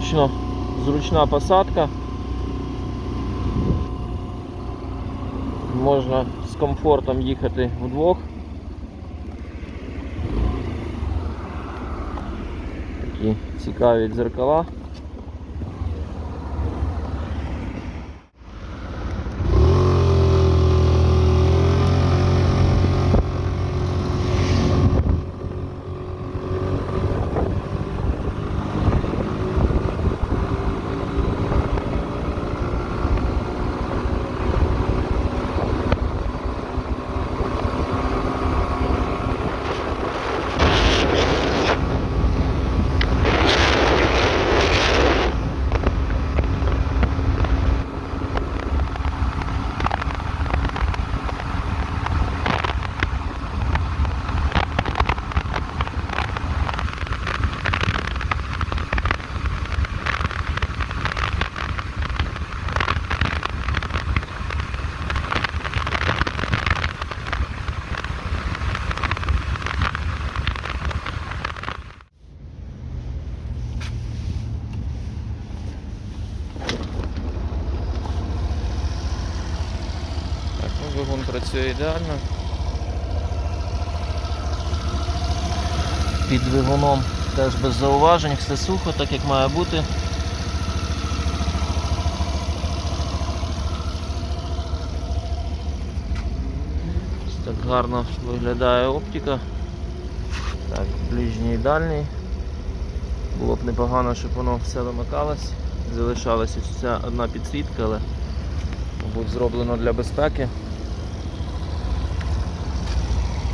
Зручно, зручна посадка. Можна з комфортом їхати вдвох. Такі цікаві дзеркала. Двигун працює ідеально. Під двигуном теж без зауважень, все сухо, так як має бути. Так гарно виглядає оптика. Так, ближній і дальній. Було б непогано, щоб воно все вимикалось. Залишалася ця одна підсвітка, але мабуть зроблено для безпеки.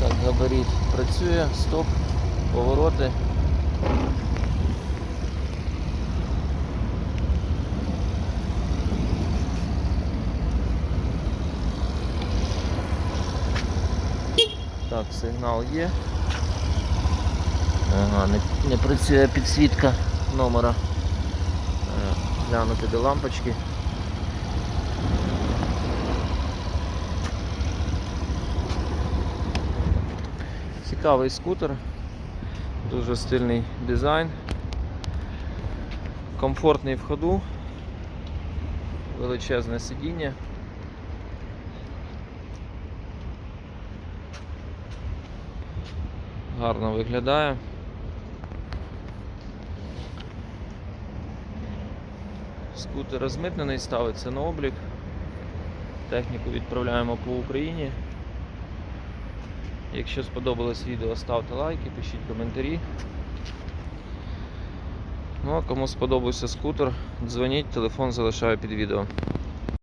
Так, габарит працює, стоп, повороти. Так, сигнал є. Ага, не, не працює підсвітка номера. Е, Глянути до лампочки. Цікавий скутер, дуже стильний дизайн, комфортний в ходу, величезне сидіння. Гарно виглядає. Скутер розмитнений, ставиться на облік. Техніку відправляємо по Україні. Якщо сподобалось відео, ставте лайки, пишіть коментарі. Ну а кому сподобався скутер, дзвоніть, телефон залишаю під відео.